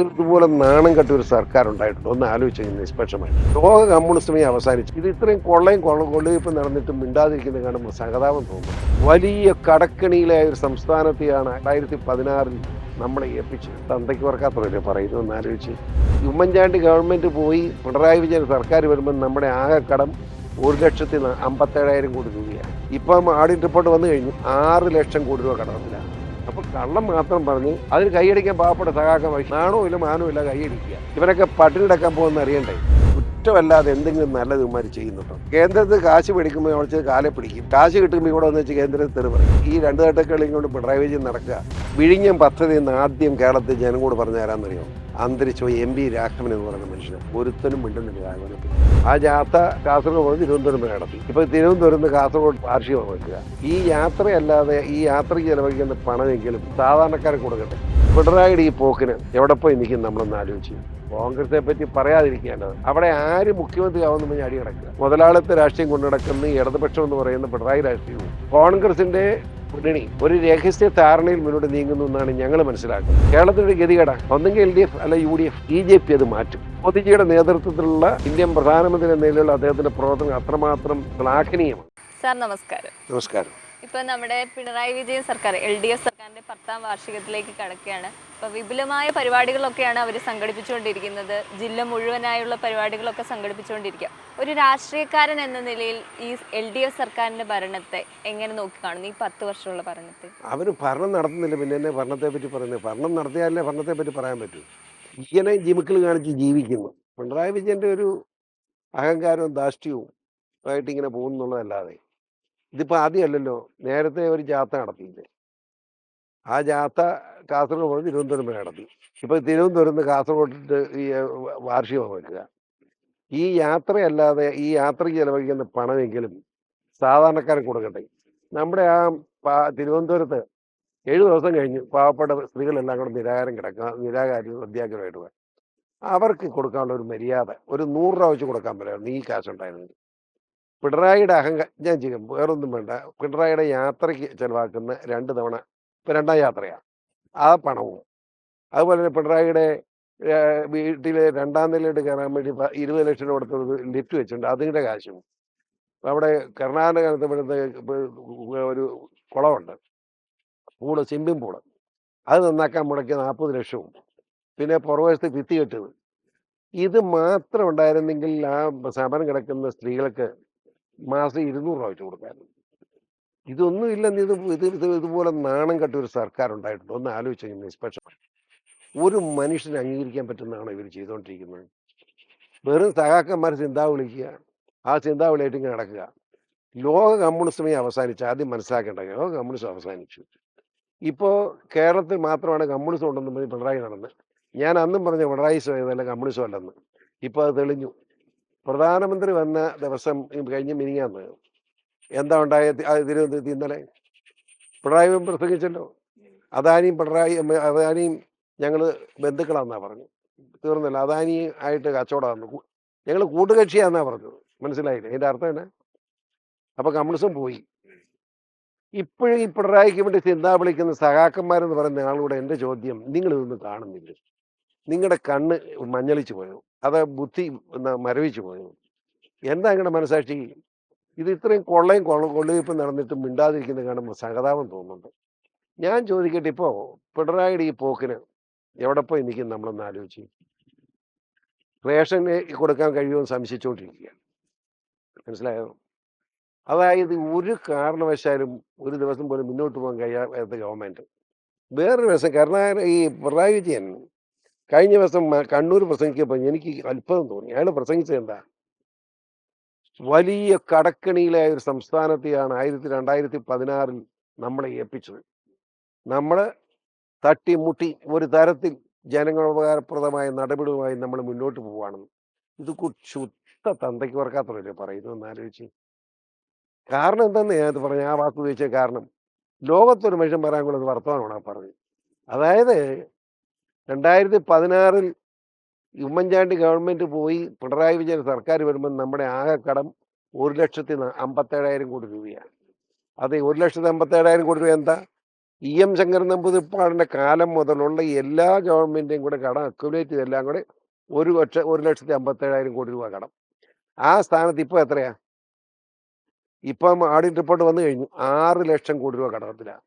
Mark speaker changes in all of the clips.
Speaker 1: ഇതുപോലെ നാണം കെട്ട ഒരു സർക്കാർ ഉണ്ടായിട്ടുണ്ട് ഒന്ന് ആലോചിച്ച് നിഷ്പക്ഷമായി ലോക കമ്മ്യൂണിസ്റ്റുമായി അവസാനിച്ചു. ഇത് ഇത്രയും കൊള്ളയും കൊള്ള കൊള്ളയിപ്പ് നടന്നിട്ട് മിണ്ടാതിരിക്കുന്ന കാണുമ്പോൾ സഹതാപം തോന്നുന്നു വലിയ കടക്കണിയിലായ ഒരു സംസ്ഥാനത്തെയാണ് രണ്ടായിരത്തി പതിനാറിൽ നമ്മളെ ഏൽപ്പിച്ചു തന്തയ്ക്ക് വർക്കാത്തതല്ലേ പറയുന്നു ഒന്ന് ആലോചിച്ച്. ഉമ്മൻചാണ്ടി ഗവൺമെന്റ് പോയി പിണറായി വിജയൻ സർക്കാർ വരുമ്പോൾ നമ്മുടെ ആകെ കടം ഒരു ലക്ഷത്തി അമ്പത്തേഴായിരം കോടി രൂപയാണ്. ഇപ്പം ആഡിറ്റ് റിപ്പോർട്ട് വന്നു കഴിഞ്ഞു ആറ് ലക്ഷം കോടി രൂപ കടത്തിലാണ് കള്ളം മാത്രം പറഞ്ഞു അതിന് കൈയടിക്കാൻ പാവപ്പെട്ട സഹാക്കം ഇല്ല മാനോ ഇല്ല കൈയടിക്കുക. ഇവരൊക്കെ പട്ടിണിടക്കാൻ പോകുന്ന അറിയണ്ടേ? കുറ്റമല്ലാതെ എന്തെങ്കിലും നല്ലത് ഇവന്മാർ ചെയ്യുന്നുണ്ടോ? കേന്ദ്രത്തിൽ കാശ് പിടിക്കുമ്പോൾ അവിടെ കാലെ പിടിക്കും. കാശ് കിട്ടുമ്പോൾ ഇവിടെ വന്ന് വെച്ച് കേന്ദ്രത്തിൽ തെറി പറയും. ഈ രണ്ട് തട്ടക്കളിയും കൊണ്ട് പിണറായി വിജയൻ നടക്കുക. വിഴിഞ്ഞം പദ്ധതി ആദ്യം കേരളത്തിൽ ജനം കൂടെ പറഞ്ഞു തരാമെന്നറിയോ അന്തരിച്ച എം പി രാഘവൻ എന്ന് പറയുന്ന മനുഷ്യൻ ഒരുത്തനും മിണ്ടുന്നില്ല രാഘവനെ ആ യാത്ര കാസർഗോഡ് പോയി തിരുവനന്തപുരം വരെ നടത്തി. ഇപ്പൊ തിരുവനന്തപുരം നിന്ന് കാസർഗോഡ് വാർഷികം വയ്ക്കുക ഈ യാത്രയല്ലാതെ ഈ യാത്രയ്ക്ക് ചെലവഴിക്കുന്ന പണമെങ്കിലും സാധാരണക്കാരെ കൊടുക്കട്ടെ പിണറായിയുടെ ഈ പോക്കിന് എവിടെ പോയി നിൽക്കും നമ്മളൊന്ന് ആലോചിച്ച്. കോൺഗ്രസിനെ പറ്റി പറയാതിരിക്കേണ്ടത് അവിടെ ആര് മുഖ്യമന്ത്രി ആവുന്ന പറഞ്ഞ് അടി കിടക്കുക മുതലാളിത്ത രാഷ്ട്രീയം കൊണ്ടു നടക്കുന്ന ഇടതുപക്ഷം എന്ന് പറയുന്ന പിണറായി രാഷ്ട്രീയവും കോൺഗ്രസിന്റെ മുന്നണി ഒരു രഹസ്യ ധാരണയിൽ മുന്നോട്ട് നീങ്ങുന്നു എന്നാണ് ഞങ്ങൾ മനസ്സിലാക്കുന്നത്. കേരളത്തിന്റെ ഗതികേട. ഒന്നെങ്കിൽ എൽ ഡി എഫ് അല്ല U D F B J P അത് മാറ്റും. മോദിജിയുടെ നേതൃത്വത്തിലുള്ള ഇന്ത്യൻ പ്രധാനമന്ത്രി എന്ന നിലയിലുള്ള അദ്ദേഹത്തിന്റെ പ്രവർത്തനം അത്രമാത്രം ശ്ലാഘനീയമാണ്
Speaker 2: സാർ നമസ്കാരം.
Speaker 1: നമസ്കാരം.
Speaker 2: ഇപ്പൊ നമ്മുടെ പിണറായി വിജയൻ സർക്കാർ എൽ ഡി എഫ് സർക്കാരിന്റെ പത്താം വാർഷികത്തിലേക്ക് കടക്കുകയാണ്. ഇപ്പൊ വിപുലമായ പരിപാടികളൊക്കെയാണ് അവർ സംഘടിപ്പിച്ചുകൊണ്ടിരിക്കുന്നത്. ജില്ല മുഴുവനായുള്ള പരിപാടികളൊക്കെ സംഘടിപ്പിച്ചുകൊണ്ടിരിക്കുക. ഒരു രാഷ്ട്രീയക്കാരൻ എന്ന നിലയിൽ ഈ എൽ ഡി എഫ് സർക്കാരിന്റെ ഭരണത്തെ എങ്ങനെ നോക്കി കാണുന്നു ഈ പത്ത് വർഷമുള്ള ഭരണത്തെ.
Speaker 1: അവർ ഭരണം നടത്തുന്നില്ല. പിന്നെ എന്നെ ഭരണത്തെ പറ്റി പറയുന്നത് ഭരണം നടത്തിയാലേ ഭരണത്തെ പറ്റി പറയാൻ പറ്റൂ. ഇങ്ങനെ ജിമുക്കൾ കാണിച്ച് ജീവിക്കുന്നു. പിണറായി വിജയന്റെ ഒരു അഹങ്കാരവും ധാഷ്ട്യവും ആയിട്ട് ഇങ്ങനെ പോകുന്നുള്ളതല്ലാതെ ഇതിപ്പോൾ ആദ്യമല്ലല്ലോ. നേരത്തെ ഒരു ജാഥ നടത്തിയില്ലേ? ആ ജാഥ കാസർഗോഡ് പോയി തിരുവനന്തപുരം വരെ നടത്തി ഇപ്പൊ തിരുവനന്തപുരം കാസർഗോഡ് ഈ വാർഷികം വെക്കുക ഈ യാത്രയല്ലാതെ ഈ യാത്രയ്ക്ക് ചെലവഴിക്കുന്ന പണമെങ്കിലും സാധാരണക്കാരൻ കൊടുക്കട്ടെ. നമ്മുടെ ആ തിരുവനന്തപുരത്ത് ഏഴു ദിവസം കഴിഞ്ഞ് പാവപ്പെട്ട സ്ത്രീകളെല്ലാം കൂടെ നിരാകാരം കിടക്കുക നിരാകാരി അധ്യാപകരായിട്ട് അവർക്ക് കൊടുക്കാനുള്ള ഒരു മര്യാദ ഒരു നൂറ് രൂപ വെച്ച് കൊടുക്കാൻ പറ്റും ഈ ഉണ്ടായിരുന്നു പിണറായിയുടെ അഹങ്ക ഞാൻ ചെയ്യും വേറൊന്നും വേണ്ട. പിണറായിയുടെ യാത്രയ്ക്ക് ചെലവാക്കുന്ന രണ്ട് തവണ ഇപ്പം രണ്ടാം യാത്രയാണ് ആ പണവും. അതുപോലെ തന്നെ പിണറായിയുടെ വീട്ടിലെ രണ്ടാം നിലയിട്ട് കയറാൻ വേണ്ടി ഇരുപത് ലക്ഷം രൂപ കൊടുത്ത ഒരു ലിഫ്റ്റ് വെച്ചിട്ടുണ്ട്. അതിന്റെ കാശും. അവിടെ കർണാടകത്ത് ഇവിടുത്തെ വരുന്ന ഒരു കുളമുണ്ട്. Pool swimming pool. അത് നന്നാക്കാൻ മുടക്കിയ നാൽപ്പത് ലക്ഷവും. പിന്നെ പുറവശത്ത് ഭിത്തി കെട്ടത് ഇത് മാത്രം ഉണ്ടായിരുന്നെങ്കിൽ ആ സമരം കിടക്കുന്ന സ്ത്രീകൾക്ക് മാസം ഇരുന്നൂറ് രൂപ വെച്ച് കൊടുക്കായിരുന്നു ഇതൊന്നും ഇല്ലെന്ന് ഇത് ഇത് ഇത് ഇതുപോലെ നാണം കെട്ട ഒരു സർക്കാർ ഉണ്ടായിട്ടുണ്ട് ഒന്ന് ആലോചിച്ച് നിഷ്പക്ഷമായി ഒരു മനുഷ്യനെ അംഗീകരിക്കാൻ പറ്റുന്നതാണോ ഇവർ ചെയ്തുകൊണ്ടിരിക്കുന്നത് വെറും സഹാക്കന്മാർ ചിന്താ വിളിക്കുക ആ ചിന്താ വിളിയായിട്ട് ഇങ്ങനെ നടക്കുക. ലോക കമ്മ്യൂണിസ്റ്റമേ അവസാനിച്ചു ആദ്യം മനസ്സിലാക്കേണ്ട ലോക കമ്മ്യൂണിസം അവസാനിച്ചു. ഇപ്പോൾ കേരളത്തിൽ മാത്രമാണ് കമ്മ്യൂണിസം ഉണ്ടെന്ന് പറഞ്ഞ് പിണറായി നടന്ന്. ഞാൻ അന്നും പറഞ്ഞ പിണറായി സ്വയതല്ല കമ്മ്യൂണിസം അല്ലെന്ന് ഇപ്പോൾ അത് തെളിഞ്ഞു. പ്രധാനമന്ത്രി വന്ന ദിവസം കഴിഞ്ഞ മിനിങ്ങാന്ന് എന്താ ഉണ്ടായ തി- തിരുവനന്തപുരത്ത് ഇന്നലെ? പിണറായി പ്രസംഗിച്ചല്ലോ. അദാനിയും പിണറായി അദാനിയും ഞങ്ങൾ ബന്ധുക്കളാന്നാ പറഞ്ഞു തീർന്നല്ല. അദാനി ആയിട്ട് കച്ചവടമാണെന്ന് ഞങ്ങൾ കൂട്ടുകക്ഷിയാന്നാ പറഞ്ഞത്. മനസ്സിലായില്ലേ? അതിന്റെ അർത്ഥം എന്നാ? അപ്പൊ കമ്മ്യൂണിസം പോയി. ഇപ്പോഴും ഈ പിണറായിക്ക് വേണ്ടി ചിന്താ വിളിക്കുന്ന സഹാക്കന്മാരെന്ന് പറയുന്ന ആളുകൂടെ എന്റെ ചോദ്യം നിങ്ങൾ ഇതൊന്നും കാണുന്നില്ല. നിങ്ങളുടെ കണ്ണ് മഞ്ഞളിച്ചു പോയോ? അത് ബുദ്ധി മരവിച്ചു പോയോ? എന്താ നിങ്ങളുടെ മനസാക്ഷി? ഇത് ഇത്രയും കൊള്ളയും കൊള്ള കൊള്ളിയിപ്പം നടന്നിട്ട് മിണ്ടാതിരിക്കുന്നത് കാണുമ്പോൾ സഹതാപം തോന്നുന്നുണ്ട്. ഞാൻ ചോദിക്കട്ടെ ഇപ്പോൾ പിണറായിയുടെ ഈ പോക്കിന് എവിടെ പോയി നിൽക്കും നമ്മളൊന്ന് ആലോചിച്ച്? റേഷന് കൊടുക്കാൻ കഴിയുമെന്ന് സംശയിച്ചുകൊണ്ടിരിക്കുകയാണ്. മനസ്സിലായോ? അതായത് ഒരു കാരണവശാലും ഒരു ദിവസം പോലും മുന്നോട്ട് പോകാൻ കഴിയാത്ത ഗവൺമെന്റ്. വേറൊരു ദിവസം കരുണാകരൻ ഈ പിണറായി വിജയൻ കഴിഞ്ഞ ദിവസം കണ്ണൂർ പ്രസംഗിക്കപ്പോൾ എനിക്ക് അത്ഭുതം തോന്നി. അയാൾ പ്രസംഗിച്ചത് എന്താ? വലിയ കടക്കണിയിലായ ഒരു സംസ്ഥാനത്തെയാണ് ആയിരത്തി രണ്ടായിരത്തി പതിനാറിൽ നമ്മളെ ഏൽപ്പിച്ചത് നമ്മൾ തട്ടിമുട്ടി ഒരു തരത്തിൽ ജനങ്ങളുപകാരപ്രദമായ നടപടിയുമായി നമ്മൾ മുന്നോട്ട് പോവുകയാണെന്ന് ഇത് ശുദ്ധ തന്തയ്ക്ക് വർക്കാത്തവരല്ലേ പറയുന്നു എന്നാലോചിച്ച് കാരണം എന്താന്ന് ഞാൻ പറഞ്ഞു ആ വാക്ക് ഉപയോഗിച്ച കാരണം. ലോകത്തൊരു മനുഷ്യൻ പറയാൻ കൊള്ളുന്ന വർത്തമാനമാണ് ആ പറഞ്ഞത്. അതായത് രണ്ടായിരത്തി പതിനാറിൽ ഉമ്മൻചാണ്ടി ഗവൺമെന്റ് പോയി പിണറായി വിജയൻ സർക്കാർ വരുമ്പോൾ നമ്മുടെ ആകെ കടം ഒരു ലക്ഷത്തി അമ്പത്തേഴായിരം കോടി രൂപയാണ്. അത് ഒരു ലക്ഷത്തി അമ്പത്തേഴായിരം കോടി രൂപ എന്താ? ഇ. എം. ശങ്കരൻ നമ്പൂതിരിപ്പാടിന്റെ കാലം മുതലുള്ള എല്ലാ ഗവൺമെന്റിന്റെയും കൂടെ കടം അക്യുമുലേറ്റ് ചെയ്തെല്ലാം കൂടെ ഒരു ലക്ഷ ഒരു ലക്ഷത്തി അമ്പത്തേഴായിരം കോടി രൂപ കടം. ആ സ്ഥാനത്ത് ഇപ്പോൾ എത്രയാ? ഇപ്പം ആഡിറ്റ് റിപ്പോർട്ട് വന്നു കഴിഞ്ഞു. ആറ് ലക്ഷം കോടി രൂപ കടത്തിലാണ്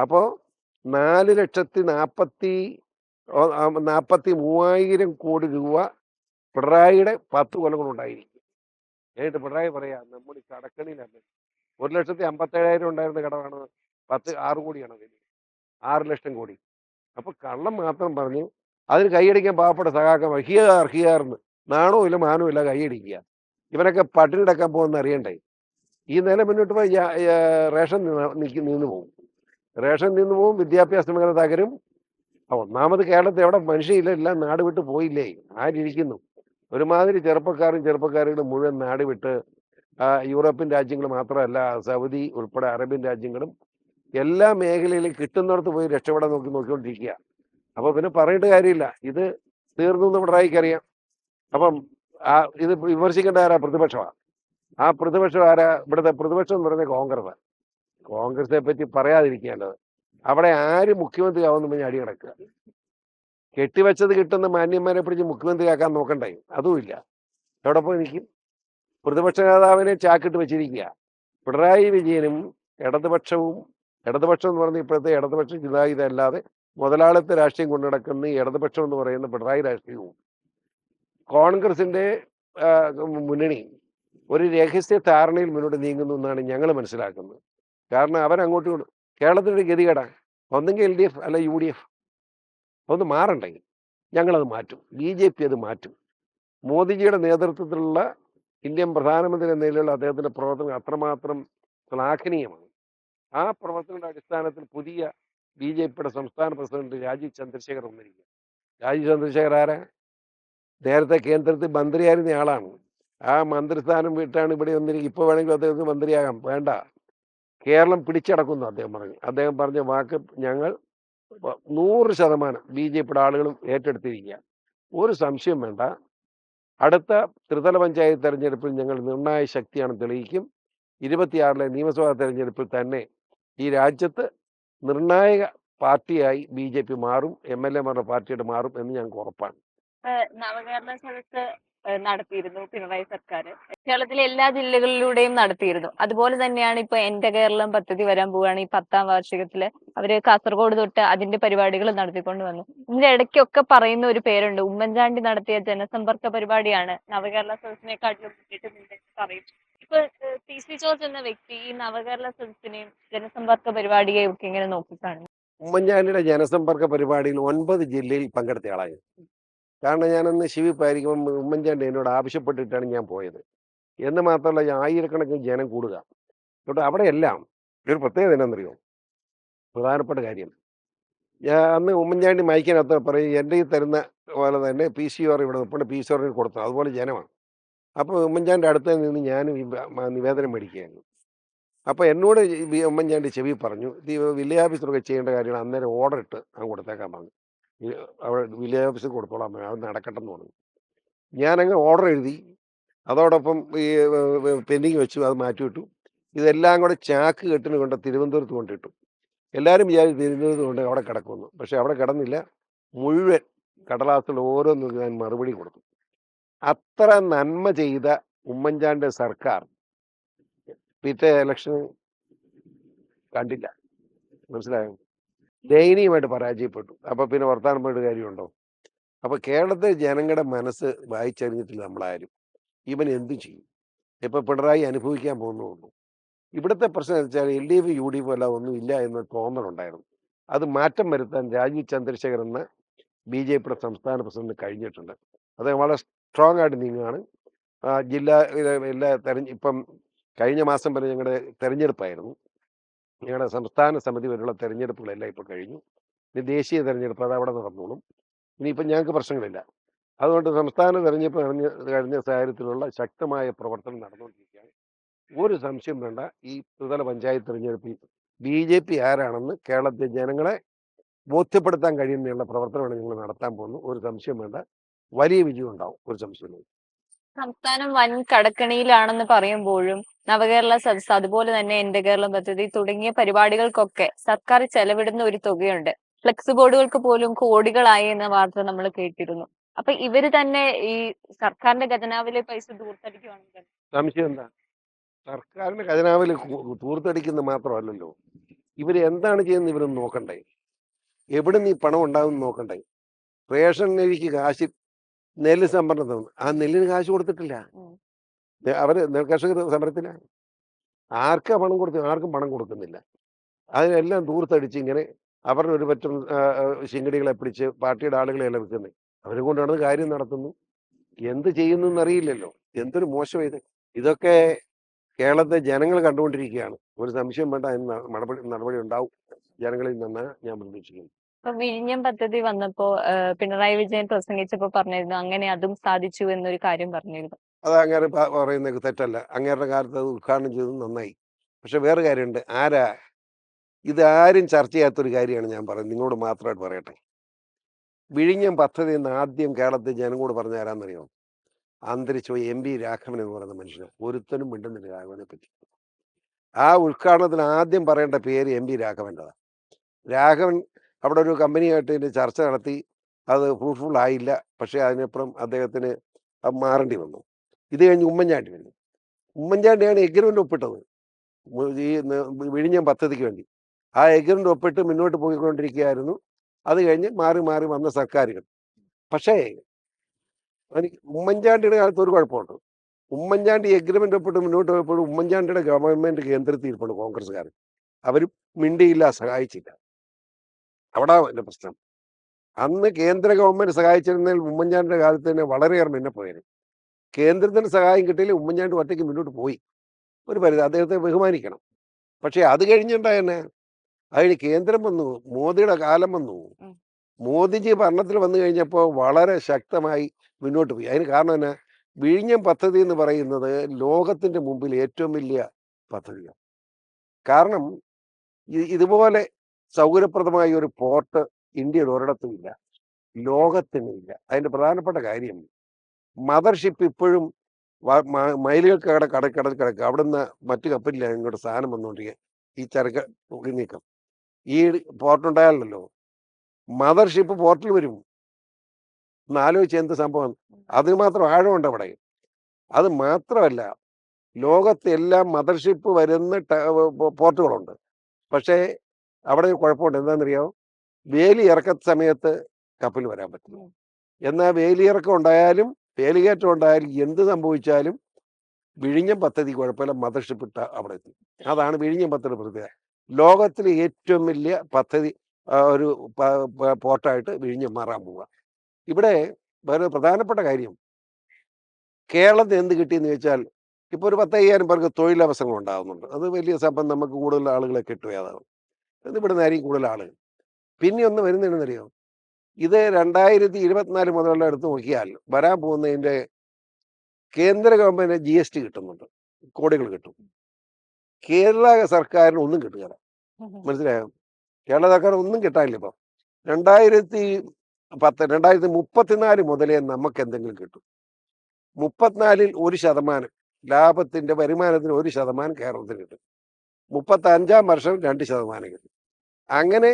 Speaker 1: അപ്പോൾ നാല് ലക്ഷത്തി നാൽപ്പത്തി നാൽപ്പത്തി മൂവായിരം കോടി രൂപ പിണറായിയുടെ പത്ത് കൊല്ലം കൊണ്ടുണ്ടായിരിക്കും എന്നിട്ട് പിണറായി പറയാ നമ്മൾ ഈ കടക്കണിയിലല്ല ഒരു ലക്ഷത്തി അമ്പത്തേഴായിരം ഉണ്ടായിരുന്ന കടമാണ്. പത്ത് ആറ് കോടിയാണ് അതിന് ആറ് ലക്ഷം കോടി. അപ്പൊ കള്ളം മാത്രം പറഞ്ഞു അതിന് കൈയടിക്കാൻ പാവപ്പെട്ട സഹാക്കം ഹിയാർ ഹിയാർന്ന് നാണോ ഇല്ല മാനോ ഇല്ല കൈയടിക്കുക. ഇവനൊക്കെ പട്ടിണി കിടക്കാൻ പോകുന്ന അറിയണ്ടേ? ഈ നില മുന്നോട്ട് പോയി റേഷൻ നിന്ന് പോകും. റേഷൻ നിന്ന് പോകും വിദ്യാഭ്യാസ മേഖല തകരും ഒന്നാമത് കേരളത്തിൽ എവിടെ മനുഷ്യയില്ല നാട് വിട്ട് പോയില്ലേ? ആരിയ്ക്കുന്നു ഒരുമാതിരി ചെറുപ്പക്കാരും ചെറുപ്പക്കാരുകളും മുഴുവൻ നാട് വിട്ട് യൂറോപ്യൻ രാജ്യങ്ങൾ മാത്രമല്ല സൗദി ഉൾപ്പെടെ അറേബ്യൻ രാജ്യങ്ങളും എല്ലാ മേഖലയിലും കിട്ടുന്നിടത്ത് പോയി രക്ഷപ്പെടാൻ നോക്കി നോക്കിക്കൊണ്ടിരിക്കുക അപ്പോൾ പിന്നെ പറയേണ്ട കാര്യമില്ല. ഇത് തീർന്നു എന്ന് പിണറായിക്ക് അറിയാം. അപ്പം ആ ഇത് വിമർശിക്കേണ്ട ആരാ? പ്രതിപക്ഷമാണ് ആ പ്രതിപക്ഷം ആരാ? ഇവിടുത്തെ പ്രതിപക്ഷം എന്ന് പറയുന്നത് കോൺഗ്രസ് കോൺഗ്രസിനെ പറ്റി പറയാതിരിക്കേണ്ടത് അവിടെ ആര് മുഖ്യമന്ത്രി ആവുന്ന പറഞ്ഞ് അടി കിടക്കുക കെട്ടിവെച്ചത് കിട്ടുന്ന മാന്യന്മാരെ പിടിച്ച് മുഖ്യമന്ത്രിയാക്കാൻ നോക്കണ്ടേ? അതുമില്ല എവിടെ പോയി നിൽക്കും? പ്രതിപക്ഷ നേതാവിനെ ചാക്കിട്ട് വെച്ചിരിക്കുക. പിണറായി വിജയനും ഇടതുപക്ഷവും ഇടതുപക്ഷം എന്ന് പറഞ്ഞ ഇപ്പോഴത്തെ ഇടതുപക്ഷ ചിന്താഗതി അല്ലാതെ മുതലാളിത്ത രാഷ്ട്രീയം കൊണ്ടു നടക്കുന്ന ഇടതുപക്ഷം എന്ന് പറയുന്ന പിണറായി രാഷ്ട്രീയവും. കോൺഗ്രസിന്റെ മുന്നണി ഒരു രഹസ്യ ധാരണയിൽ മുന്നോട്ട് നീങ്ങുന്നു എന്നാണ് ഞങ്ങൾ മനസ്സിലാക്കുന്നത്. കാരണം അവരങ്ങോട്ടും കേരളത്തിന്റെ ഗതികേടാ. ഒന്നെങ്കിൽ എൽ ഡി എഫ് അല്ല യു ഡി എഫ്. ഒന്ന് മാറണ്ടെങ്കിൽ ഞങ്ങളത് മാറ്റും. ബി ജെ പി അത് മാറ്റും. മോദിജിയുടെ നേതൃത്വത്തിലുള്ള ഇന്ത്യൻ പ്രധാനമന്ത്രി എന്ന നിലയിലുള്ള അദ്ദേഹത്തിന്റെ പ്രവർത്തനം അത്രമാത്രം ശ്ലാഘനീയമാണ്. ആ പ്രവർത്തനങ്ങളുടെ അടിസ്ഥാനത്തിൽ പുതിയ ബി ജെ പിയുടെ സംസ്ഥാന പ്രസിഡന്റ് രാജീവ് ചന്ദ്രശേഖർ വന്നിരിക്കുക രാജീവ് ചന്ദ്രശേഖർ ആരാ? നേരത്തെ കേന്ദ്രത്തിൽ മന്ത്രിയായിരുന്ന ആളാണ്. ആ മന്ത്രിസ്ഥാനം വിട്ടാണ് ഇവിടെ വന്നിരിക്കുക. ഇപ്പോൾ വേണമെങ്കിൽ അദ്ദേഹത്തിന് മന്ത്രിയാകാം. വേണ്ട. കേരളം പിടിച്ചടക്കുന്നു അദ്ദേഹം പറഞ്ഞു. അദ്ദേഹം പറഞ്ഞ വാക്ക് ഞങ്ങൾ നൂറ് ശതമാനം ബി ജെ പിയുടെ ആളുകളും ഏറ്റെടുത്തിരിക്കുക. ഒരു സംശയം വേണ്ട. അടുത്ത ത്രിതല പഞ്ചായത്ത് തെരഞ്ഞെടുപ്പിൽ ഞങ്ങൾ നിർണായ ശക്തിയാണ് തെളിയിക്കും. ഇരുപത്തിയാറിലെ നിയമസഭാ തെരഞ്ഞെടുപ്പിൽ തന്നെ ഈ രാജ്യത്ത് നിർണായക പാർട്ടിയായി ബി ജെ പി മാറും എം എൽ എമാരുടെ പാർട്ടിയായിട്ട് മാറും എന്ന് ഞങ്ങൾക്ക് ഉറപ്പാണ്.
Speaker 2: നവകേരള സദസ് ഏഹ് നടത്തിയിരുന്നു പിണറായി സർക്കാർ. കേരളത്തിലെ എല്ലാ ജില്ലകളിലൂടെയും നടത്തിയിരുന്നു. അതുപോലെ തന്നെയാണ് ഇപ്പൊ എന്റെ കേരളം പദ്ധതി വരാൻ പോവുകയാണ് ഈ പത്താം വാർഷികത്തിൽ അവർ കാസർഗോഡ് തൊട്ട് അതിന്റെ പരിപാടികൾ നടത്തിക്കൊണ്ട് വന്നു. ഇതിന്റെ ഇടയ്ക്കൊക്കെ പറയുന്ന ഒരു പേരുണ്ട്. ഉമ്മൻചാണ്ടി നടത്തിയ ജനസമ്പർക്ക പരിപാടിയാണ് നവകേരള സദസ്സിനെക്കാട്ടിലും മുന്നിട്ട് നിന്നെന്ന് പറയും ഇപ്പൊ പി സി ജോർജ് എന്ന വ്യക്തി ഈ നവകേരള സദസ്സിനെയും ജനസമ്പർക്ക പരിപാടിയെയും ഒക്കെ ഇങ്ങനെ നോക്കിക്കാണുന്നു.
Speaker 1: ഉമ്മൻചാണ്ടിയുടെ ജനസമ്പർക്ക പരിപാടിയിൽ ഒൻപത് ജില്ലയിൽ പങ്കെടുത്ത ആളാണ് കാരണം ഞാനന്ന് ശിവിപ്പായിരിക്കുമ്പം ഉമ്മൻചാണ്ടി എന്നോട് ആവശ്യപ്പെട്ടിട്ടാണ് ഞാൻ പോയത്. എന്ന് മാത്രമല്ല ഞാൻ ആയിരക്കണക്കിന് ജനം കൂടുക. എന്നിട്ട് അവിടെയെല്ലാം ഒരു പ്രത്യേകത എന്നാണെന്നറിയോ പ്രധാനപ്പെട്ട കാര്യം. ഞാൻ അന്ന് ഉമ്മൻചാണ്ടി മയക്കിനകത്ത് പറയും എന്റെ ഈ തരുന്ന പോലെ തന്നെ പി സി ആർ ഇവിടെ നിൽപ്പുണ്ട് പി സി ആറിന് കൊടുത്തു. അതുപോലെ ജനമാണ്. അപ്പോൾ ഉമ്മൻചാണ്ടി അടുത്ത് നിന്ന് ഞാനും നിവേദനം മേടിക്കുകയായിരുന്നു. അപ്പോൾ എന്നോട് ഉമ്മൻചാണ്ടി ചെവി പറഞ്ഞു ഇത് വില്ലേജ് ഓഫീസറൊക്കെ ചെയ്യേണ്ട കാര്യങ്ങൾ അന്നേരം ഓർഡർ ഇട്ട് അങ്ങ് കൊടുത്തേക്കാൻ പറഞ്ഞു. അവിടെ വില്ലേജ് ഓഫീസിൽ കൊടുത്തോളാം അത് നടക്കട്ടെ എന്ന് പറഞ്ഞു. ഞാനങ്ങ് ഓർഡർ എഴുതി. അതോടൊപ്പം ഈ പെൻഡിങ് വെച്ചു അത് മാറ്റിവിട്ടു ഇതെല്ലാം കൂടെ ചാക്ക് കെട്ടിന് കൊണ്ട് തിരുവനന്തപുരത്ത് കൊണ്ടിട്ടു എല്ലാവരും വിചാരിച്ചു തിരുവനന്തപുരത്ത് കൊണ്ട് അവിടെ കിടക്കുന്നു പക്ഷെ അവിടെ കിടന്നില്ല. മുഴുവൻ കടലാസിൽ ഓരോന്നും ഞാൻ മറുപടി കൊടുത്തു. അത്ര നന്മ ചെയ്ത ഉമ്മൻചാണ്ടി സർക്കാർ പിറ്റേ ഇലക്ഷൻ കണ്ടില്ല. മനസ്സിലായോ? ദയനീയമായിട്ട് പരാജയപ്പെട്ടു. അപ്പൊ പിന്നെ വർത്തമാനം പോയിട്ട് കാര്യമുണ്ടോ? അപ്പൊ കേരളത്തെ ജനങ്ങളുടെ മനസ്സ് വായിച്ചറിഞ്ഞിട്ടില്ല നമ്മളാരും. ഇവൻ എന്തു ചെയ്യും? ഇപ്പൊ പിണറായി അനുഭവിക്കാൻ പോകുന്നുള്ളൂ ഇവിടുത്തെ പ്രശ്നം എന്ന് വെച്ചാൽ L D F U D F അല്ല ഒന്നും ഇല്ല എന്ന് തോന്നലുണ്ടായിരുന്നു അത് മാറ്റം വരുത്താൻ രാജീവ് ചന്ദ്രശേഖർ എന്ന ബി ജെ പിയുടെ സംസ്ഥാന പ്രസിഡന്റ് കഴിഞ്ഞിട്ടുണ്ട്. അദ്ദേഹം വളരെ സ്ട്രോങ് ആയിട്ട് നീങ്ങുകയാണ് ജില്ലാ എല്ലാ തെരഞ്ഞ ഇപ്പം കഴിഞ്ഞ മാസം വരെ ഞങ്ങളുടെ തെരഞ്ഞെടുപ്പായിരുന്നു. ഞങ്ങളുടെ സംസ്ഥാന സമിതി വരെയുള്ള തെരഞ്ഞെടുപ്പുകളെല്ലാം ഇപ്പോൾ കഴിഞ്ഞു. ഇനി ദേശീയ തെരഞ്ഞെടുപ്പ് അത് അവിടെ നടന്നോളും. ഇനിയിപ്പം ഞങ്ങൾക്ക് പ്രശ്നങ്ങളില്ല. അതുകൊണ്ട് സംസ്ഥാന തെരഞ്ഞെടുപ്പ് കഴിഞ്ഞ കഴിഞ്ഞ സാഹചര്യത്തിലുള്ള ശക്തമായ പ്രവർത്തനം നടന്നുകൊണ്ടിരിക്കുകയാണ്. ഒരു സംശയം വേണ്ട. ഈ ത്രിതല പഞ്ചായത്ത് തെരഞ്ഞെടുപ്പിൽ ബി ജെ പി ആരാണെന്ന് കേരളത്തിലെ ജനങ്ങളെ ബോധ്യപ്പെടുത്താൻ കഴിയുന്നതിനുള്ള പ്രവർത്തനമാണ് ഞങ്ങൾ നടത്താൻ പോകുന്നത്. ഒരു സംശയം വേണ്ട. വലിയ വിജയം ഉണ്ടാവും. ഒരു സംശയമില്ല
Speaker 2: സംസ്ഥാനം വൻ കടക്കണിയിലാണെന്ന് പറയുമ്പോഴും നവകേരള സദസ് അതുപോലെ തന്നെ എന്റെ കേരളം പദ്ധതി തുടങ്ങിയ പരിപാടികൾക്കൊക്കെ സർക്കാർ ചെലവിടുന്ന ഒരു തുകയുണ്ട്. ഫ്ലെക്സ് ബോർഡുകൾക്ക് പോലും കോടികളായി എന്ന വാർത്ത നമ്മൾ കേട്ടിരുന്നു. അപ്പൊ ഇവർ തന്നെ ഈ സർക്കാരിന്റെ ഖജനാവിലെ പൈസ
Speaker 1: സംശയം എന്താ? സർക്കാരിന്റെ ഖജനാവിൽ തൂർത്തടിക്കുന്നത് മാത്രമല്ലല്ലോ. ഇവർ എന്താണ് ചെയ്യുന്നത് ഇവരൊന്നും നോക്കണ്ടേ? എവിടെ നിന്ന് ഈ പണം ഉണ്ടാവും നോക്കണ്ടേ? റേഷൻ അരിക്ക് കാശ് നെല്ല് സംഭരണം തന്നു. ആ നെല്ലിന് കാശ് കൊടുത്തിട്ടില്ല. അവർ നെൽകർഷകർ സമരത്തിലാണ് ആർക്കാ പണം കൊടുത്തു ആർക്കും പണം കൊടുക്കുന്നില്ല. അതിനെല്ലാം ദൂർത്തടിച്ച് ഇങ്ങനെ അവരുടെ ഒരു പറ്റം ശിങ്കടികളെ പിടിച്ച് പാർട്ടിയുടെ ആളുകളെ എല്ലാം വെക്കുന്നത് അവരെ കൊണ്ടാണ് കാര്യം നടത്തുന്നു. എന്ത് ചെയ്യുന്നു എന്നറിയില്ലല്ലോ എന്തൊരു മോശം ഇത്. ഇതൊക്കെ കേരളത്തെ ജനങ്ങൾ കണ്ടുകൊണ്ടിരിക്കുകയാണ്. ഒരു സംശയം വേണ്ട അതിന് നടപടി നടപടി ഉണ്ടാവും. ജനങ്ങളിൽ നിന്ന് ഞാൻ പ്രതീക്ഷിക്കുന്നു.
Speaker 2: ഇപ്പൊ വിഴിഞ്ഞം പദ്ധതി വന്നപ്പോ പിണറായി വിജയൻ പ്രസംഗിച്ചപ്പോ പറഞ്ഞിരുന്നു അങ്ങനെ അതും സാധിച്ചു എന്നൊരു കാര്യം പറഞ്ഞിരുന്നു.
Speaker 1: അത് അങ്ങേരെ പ- പറയുന്നത് തെറ്റല്ല. അങ്ങേരുടെ കാലത്ത് അത് ഉദ്ഘാടനം ചെയ്തത് നന്നായി. പക്ഷെ വേറെ കാര്യമുണ്ട്. ആരാ ഇത് ആരും ചർച്ച ചെയ്യാത്തൊരു കാര്യമാണ് ഞാൻ പറയുന്നത്. നിങ്ങളോട് മാത്രമായിട്ട് പറയട്ടെ. വിഴിഞ്ഞം പദ്ധതി എന്ന് ആദ്യം കേരളത്തിൽ ജനങ്ങളോട് പറഞ്ഞ ആരാന്നറിയോ? അന്തരിച്ച എം പി രാഘവൻ എന്ന് പറയുന്ന മനുഷ്യന് ഒരുത്തനും മിണ്ടുന്നില്ല രാഘവനെ പറ്റി. ആ ഉദ്ഘാടനത്തിന് ആദ്യം പറയേണ്ട പേര് എം പി രാഘവന്റെതാണ് രാഘവൻ അവിടെ ഒരു കമ്പനിയായിട്ട് ഇതിന്റെ ചർച്ച നടത്തി. അത് ഫ്രൂട്ട്ഫുൾ ആയില്ല. പക്ഷേ അതിനപ്പുറം അദ്ദേഹത്തിന് മാറേണ്ടി വന്നു. ഇത് കഴിഞ്ഞ് ഉമ്മൻചാണ്ടി വന്നു. ഉമ്മൻചാണ്ടിയാണ് എഗ്രിമെന്റ് ഒപ്പിട്ടത്. ഈ വിഴിഞ്ഞം പദ്ധതിക്ക് വേണ്ടി. ആ എഗ്രിമെന്റ് ഒപ്പിട്ട് മുന്നോട്ട് പോയിക്കൊണ്ടിരിക്കുകയായിരുന്നു. അത് കഴിഞ്ഞ് മാറി മാറി വന്ന സർക്കാരുകൾ. പക്ഷേ എനിക്ക് ഉമ്മൻചാണ്ടിയുടെ കാലത്ത് ഒരു കുഴപ്പമുണ്ട്. ഉമ്മൻചാണ്ടി എഗ്രിമെന്റ് ഒപ്പിട്ട് മുന്നോട്ട് പോയപ്പോഴും ഉമ്മൻചാണ്ടിയുടെ ഗവൺമെന്റ് കേന്ദ്രത്തിൽ ഇരിപ്പുണ്ട് കോൺഗ്രസ്സുകാർ. അവർ മിണ്ടിയില്ല സഹായിച്ചില്ല. അവിടെ എന്റെ പ്രശ്നം. അന്ന് കേന്ദ്ര ഗവൺമെന്റ് സഹായിച്ചിരുന്നതിൽ ഉമ്മൻചാണ്ടിന്റെ കാലത്ത് തന്നെ വളരെയേറെ മുന്നേ പോയത് കേന്ദ്രത്തിന് സഹായം കിട്ടിയില്ല ഉമ്മൻചാണ്ടി ഒറ്റയ്ക്ക് മുന്നോട്ട് പോയി. ഒരു പരിധി അദ്ദേഹത്തെ ബഹുമാനിക്കണം. പക്ഷേ അത് കഴിഞ്ഞിട്ടുണ്ടായെന്നെ അതിന് കേന്ദ്രം വന്നു മോദിയുടെ കാലം വന്നു. മോദിജി ഭരണത്തിൽ വന്നു കഴിഞ്ഞപ്പോൾ വളരെ ശക്തമായി മുന്നോട്ട് പോയി. അതിന് കാരണം എന്നാ? വിഴിഞ്ഞം പദ്ധതി എന്ന് പറയുന്നത് ലോകത്തിന്റെ മുമ്പിൽ ഏറ്റവും വലിയ പദ്ധതിയാണ്. കാരണം ഇതുപോലെ സൗകര്യപ്രദമായ ഒരു പോർട്ട് ഇന്ത്യയിൽ ഒരിടത്തും ഇല്ല. ലോകത്തിനും ഇല്ല. അതിന്റെ പ്രധാനപ്പെട്ട കാര്യം മദർഷിപ്പ് ഇപ്പോഴും വ- മ- മൈലുകൾക്ക് കട കട കട കിടക്കുക അവിടുന്ന് മറ്റു കപ്പലിലാണ് ഇങ്ങോട്ട് സാധനം വന്നുകൊണ്ടിരിക്കുക. ഈ ചരക്ക് നീക്കം. ഈ പോർട്ട് ഉണ്ടായാലല്ലോ മദർഷിപ്പ് പോർട്ടിൽ വരും. ഒന്ന് ആലോചിച്ച് എന്ത് സംഭവം? അതിന് മാത്രം ആഴമുണ്ട് അവിടെ. അത് മാത്രമല്ല ലോകത്തെല്ലാം മദർഷിപ്പ് വരുന്ന പോർട്ടുകളുണ്ട്. പക്ഷേ അവിടെ ഒരു കുഴപ്പമുണ്ട്. എന്താണെന്നറിയാമോ വേലി ഇറക്ക സമയത്ത് കപ്പൽ വരാൻ പറ്റില്ല. എന്നാൽ വേലിയിറക്കം ഉണ്ടായാലും വേലികയറ്റം ഉണ്ടായാലും എന്ത് സംഭവിച്ചാലും വിഴിഞ്ഞം പദ്ധതി കുഴപ്പമില്ല. മദർഷിപ്പ് ഇട്ട അവിടെ എത്തി. അതാണ് വിഴിഞ്ഞം പദ്ധതി പ്രത്യേകത. ലോകത്തിലെ ഏറ്റവും വലിയ പദ്ധതി ഒരു പോർട്ടായിട്ട് വിഴിഞ്ഞം മാറാൻ പോവുക. ഇവിടെ വേറെ പ്രധാനപ്പെട്ട കാര്യം. കേരളത്തിൽ എന്ത് കിട്ടിയെന്ന് ചോദിച്ചാൽ ഇപ്പോൾ ഒരു പത്തയ്യായിരം പേർക്ക് തൊഴിലവസരങ്ങൾ ഉണ്ടാകുന്നുണ്ട്. അത് വലിയ സംഭവം നമുക്ക് കൂടുതൽ ആളുകളെ കിട്ടുക അതാണ് ഇത് ഇവിടെ നിന്നായിരിക്കും കൂടുതൽ ആളുകൾ. പിന്നെ ഒന്ന് വരുന്നതെന്നറിയോ ഇത് രണ്ടായിരത്തി ഇരുപത്തിനാല് മുതലുള്ള എടുത്ത് നോക്കിയാൽ വരാൻ പോകുന്നതിന്റെ കേന്ദ്ര ഗവൺമെന്റ് ജി എസ് ടി കിട്ടുന്നുണ്ട്. കോടികൾ കിട്ടും. കേരള സർക്കാരിന് ഒന്നും കിട്ടുകയില്ല മനസ്സിലായോ? കേരള സർക്കാർ ഒന്നും കിട്ടാനില്ല ഇപ്പം. രണ്ടായിരത്തി പത്ത് രണ്ടായിരത്തി മുപ്പത്തിനാല് മുതലേ നമുക്ക് എന്തെങ്കിലും കിട്ടും. മുപ്പത്തിനാലിൽ ഒരു ശതമാനം ലാഭത്തിന്റെ വരുമാനത്തിന് ഒരു ശതമാനം കേരളത്തിന് കിട്ടും. മുപ്പത്തി അഞ്ചാം വർഷം രണ്ട് ശതമാനം കിട്ടും അങ്ങനെ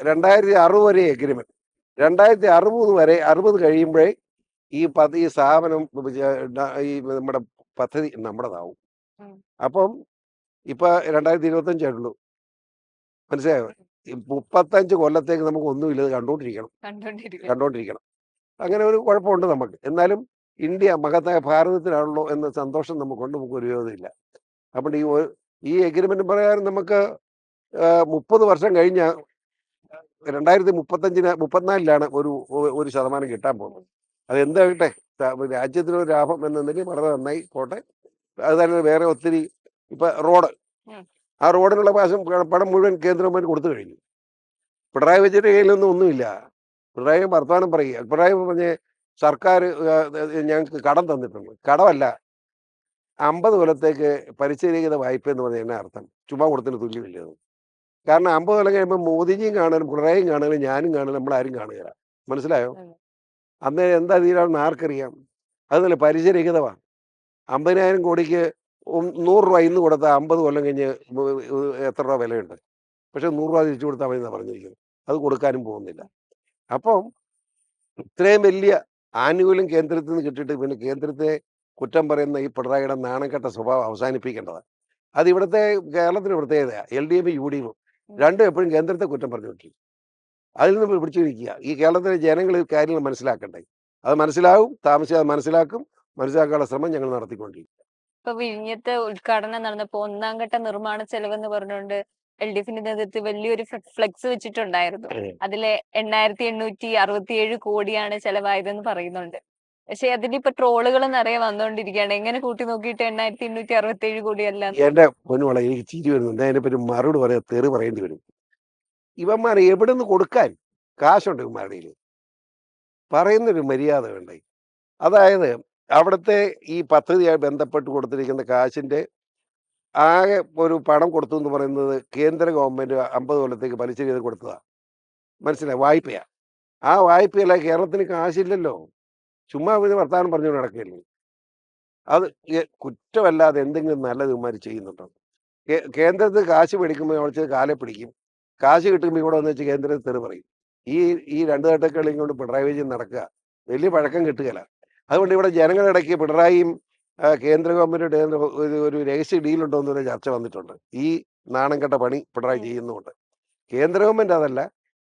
Speaker 1: രണ്ടായിരത്തി അറുപത് വരെ എഗ്രിമെന്റ് രണ്ടായിരത്തി അറുപത് വരെ അറുപത് കഴിയുമ്പോഴേ ഈ പദ്ധതി ഈ സ്ഥാപനം ഈ നമ്മുടെ പദ്ധതി നമ്മുടേതാവും. അപ്പം ഇപ്പൊ രണ്ടായിരത്തി ഇരുപത്തഞ്ചേ ഉള്ളൂ. മനസ്സിലായോ? മുപ്പത്തഞ്ച് കൊല്ലത്തേക്ക് നമുക്ക് ഒന്നുമില്ല
Speaker 2: കണ്ടോണ്ടിരിക്കണം.
Speaker 1: കണ്ടോണ്ടിരിക്കണം. അങ്ങനെ ഒരു കുഴപ്പമുണ്ട് നമുക്ക്. എന്നാലും ഇന്ത്യ മഹത്തായ ഭാരതത്തിലാണല്ലോ എന്ന സന്തോഷം നമുക്കുണ്ട് നമുക്ക് ഒരു വിരോധമില്ല അപ്പോൾ ഈ ഈ എഗ്രിമെന്റ് പ്രകാരം നമുക്ക് മുപ്പത് വർഷം കഴിഞ്ഞ രണ്ടായിരത്തി മുപ്പത്തഞ്ചിന് മുപ്പത്തിനാലിലാണ് ഒരു ഒരു ശതമാനം കിട്ടാൻ പോകുന്നത്. അത് എന്താകട്ടെ ത- രാജ്യത്തിനൊരു ലാഭം എന്ന നിലയിൽ വളരെ നന്നായി പോട്ടെ. അത് തന്നെ വേറെ ഒത്തിരി ഇപ്പൊ റോഡ്. ആ റോഡിനുള്ള പാശം പണം മുഴുവൻ കേന്ദ്ര ഗവൺമെന്റ് കൊടുത്തു കഴിഞ്ഞു. പിണറായി വിജയന്റെ കയ്യിലൊന്നും ഒന്നുമില്ല. പിണറായി വർത്തമാനം പറയുക പിണറായി പറഞ്ഞ് സർക്കാർ ഞങ്ങൾക്ക് കടം തന്നിട്ടുണ്ട്. കടമല്ല അമ്പത് കൊല്ലത്തേക്ക് പരിശീലിക്കുന്ന വായ്പ എന്ന് പറഞ്ഞാൽ എന്നാ അർത്ഥം? ചുമ്മാ കൊടുത്തിന് തുല്യമില്ലത് കാരണം അമ്പത് കൊല്ലം കഴിയുമ്പോൾ മോദിജിയും കാണാനും പിണറായിയും കാണാനും ഞാനും കാണാനും നമ്മളാരും കാണുകയില്ല മനസ്സിലായോ? അന്നേരം എന്താ തീരാണെന്ന് ആർക്കറിയാം? അതല്ല പലിശരഹിതമാണ് അമ്പതിനായിരം കോടിക്ക് നൂറ് രൂപ ഇന്ന് കൊടുത്താൽ അമ്പത് കൊല്ലം കഴിഞ്ഞ് എത്ര രൂപ വിലയുണ്ട്? പക്ഷെ നൂറ് രൂപ തിരിച്ചു കൊടുത്താൽ മതി എന്നാണ് പറഞ്ഞിരിക്കുന്നത്. അത് കൊടുക്കാനും പോകുന്നില്ല. അപ്പം ഇത്രയും വലിയ ആനുകൂല്യം കേന്ദ്രത്തിൽ നിന്ന് കിട്ടിയിട്ട് പിന്നെ കേന്ദ്രത്തെ കുറ്റം പറയുന്ന ഈ പിണറായിയുടെ നാണക്കെട്ട സ്വഭാവം അവസാനിപ്പിക്കേണ്ടത്. അത് ഇവിടുത്തെ കേരളത്തിന് പ്രത്യേകതയാണ് എൽ ഡി എഫും യു ഡി എഫും രണ്ടും എപ്പോഴും കേന്ദ്രത്തെ കുറ്റം പറഞ്ഞു പറഞ്ഞുകൊണ്ടിരിക്കും അതിൽ നിന്ന് പിടിച്ചിരിക്കുക. ഈ കേരളത്തിലെ ജനങ്ങൾ ഈ കാര്യങ്ങൾ മനസ്സിലാക്കണ്ടേ? അത് മനസ്സിലാവും താമസിയാതെ മനസ്സിലാക്കും മനസ്സിലാക്കാനുള്ള ശ്രമം ഞങ്ങൾ നടത്തിക്കൊണ്ടിരിക്കും
Speaker 2: ഇപ്പൊ വിഴിഞ്ഞത്ത് ഉദ്ഘാടനം നടന്നപ്പോ ഒന്നാം ഘട്ട നിർമ്മാണ ചെലവ് എന്ന് പറഞ്ഞുകൊണ്ട് എൽ ഡി എഫിന്റെ നേതൃത്വത്തിൽ വലിയൊരു ഫ്ലെക്സ് വെച്ചിട്ടുണ്ടായിരുന്നു. അതിലെ എണ്ണായിരത്തി എണ്ണൂറ്റി അറുപത്തിയേഴ് കോടിയാണ് ചെലവായതെന്ന് പറയുന്നുണ്ട്. പക്ഷെ അതിന് ഇപ്പൊ ട്രോളുകൾ നിറയെ വന്നുകൊണ്ടിരിക്കുകയാണ് എങ്ങനെ കൂട്ടി നോക്കിയിട്ട് എണ്ണായിരത്തി എണ്ണൂറ്റി അറുപത്തി ഏഴ് കോടിയല്ല
Speaker 1: എന്റെ പൊന്നുമളെ എനിക്ക് ചിരി വരുന്നുണ്ട്. അതിനെപ്പറ്റി മറുപടി പറയാൻ തെറി പറയേണ്ടി വരും. ഇവന്മാർ എവിടെ നിന്ന് കൊടുക്കാൻ കാശുണ്ട് ഇവന്മാരുടെ. പറയുന്നൊരു മര്യാദ വേണ്ടേ? അതായത് അവിടുത്തെ ഈ പദ്ധതിയായി ബന്ധപ്പെട്ട് കൊടുത്തിരിക്കുന്ന കാശിന്റെ ആകെ ഒരു പണം കൊടുത്തു എന്ന് പറയുന്നത് കേന്ദ്ര ഗവൺമെന്റ് അമ്പത് കൊല്ലത്തേക്ക് പലിശ ചെയ്ത് കൊടുത്തതാണ് മനസ്സിലായി? വായ്പയാണ് ആ വായ്പയല്ല കേരളത്തിന് കാശില്ലല്ലോ. ചുമ്മാ ഇത് വർത്താനം പറഞ്ഞു നടക്കുകയല്ലേ? അത് കുറ്റമല്ലാതെ എന്തെങ്കിലും നല്ലത് ഇവന്മാർ ചെയ്യുന്നുണ്ടോ? കേന്ദ്രത്തിൽ കാശ് പിടിക്കുമ്പോൾ വിളിച്ചത് കാലെ പിടിക്കും. കാശ് കിട്ടുമ്പോൾ ഇവിടെ വന്ന് വെച്ച് കേന്ദ്രത്തിൽ തെറി പറയും. ഈ ഈ രണ്ട് തട്ടക്കളിയും കൊണ്ട് പിണറായി വിജയൻ നടക്കുക. വലിയ പഴക്കം കിട്ടുകയില്ല അതുകൊണ്ട് ഇവിടെ ജനങ്ങളിടയ്ക്ക് പിണറായിയും കേന്ദ്ര ഗവൺമെന്റ് ഒരു ഒരു രഹസ്യ ഡീലുണ്ടോ എന്നൊരു ചർച്ച വന്നിട്ടുണ്ട്. ഈ നാണം കെട്ട പണി പിണറായി ചെയ്യുന്നുണ്ട് കേന്ദ്ര ഗവൺമെന്റ് അതല്ല.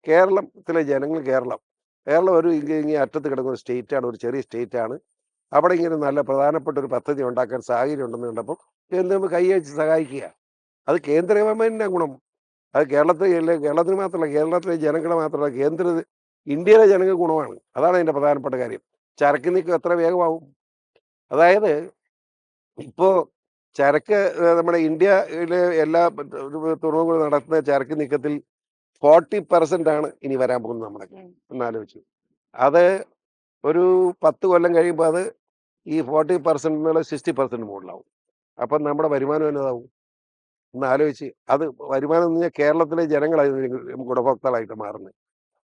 Speaker 1: കേരളത്തിലെ ജനങ്ങൾ കേരളം. കേരളം ഒരു ഇങ്ങനെ അറ്റത്ത് കിടക്കുന്ന സ്റ്റേറ്റ് ആണ് ഒരു ചെറിയ സ്റ്റേറ്റാണ്. അവിടെ ഇങ്ങനെ നല്ല പ്രധാനപ്പെട്ട ഒരു പദ്ധതി ഉണ്ടാക്കാൻ സാഹചര്യം ഉണ്ടെന്ന് കണ്ടപ്പോൾ കേന്ദ്രം കൈയച്ച് സഹായിക്കുക. അത് കേന്ദ്ര ഗവൺമെന്റിന്റെ ഗുണം. അത് കേരളത്തിലെ കേരളത്തിന് മാത്രമല്ല കേരളത്തിലെ ജനങ്ങളെ മാത്രമല്ല കേന്ദ്ര ഇന്ത്യയിലെ ജനങ്ങൾ ഗുണമാണ്. അതാണ് അതിന്റെ പ്രധാനപ്പെട്ട കാര്യം. ചരക്ക് നീക്കം എത്ര വേഗമാവും? അതായത് ഇപ്പോൾ ചരക്ക് നമ്മുടെ ഇന്ത്യയിലെ എല്ലാ തുറമുഖങ്ങളും നടത്തുന്ന ചരക്ക് നീക്കത്തിൽ ഫോർട്ടി പെർസെന്റ് ആണ് ഇനി വരാൻ പോകുന്നത് നമ്മുടെ. എന്നാലോചിച്ചു. അത് ഒരു പത്ത് കൊല്ലം കഴിയുമ്പോൾ അത് ഈ ഫോർട്ടി പെർസെന്റ് എന്നുള്ള സിക്സ്റ്റി പെർസെന്റ് മുകളിലാവും. അപ്പം നമ്മുടെ വരുമാനം എന്നതാവും? ഒന്ന് ആലോചിച്ച് അത് വരുമാനം എന്ന് പറഞ്ഞാൽ കേരളത്തിലെ ജനങ്ങളായിരുന്നു ഗുണഭോക്താക്കളായിട്ട് മാറുന്നത്.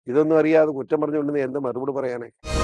Speaker 1: ഇതൊന്നും അറിയാതെ കുറ്റം പറഞ്ഞുകൊണ്ടിരുന്ന എന്ത് മറുപടി പറയാനേ?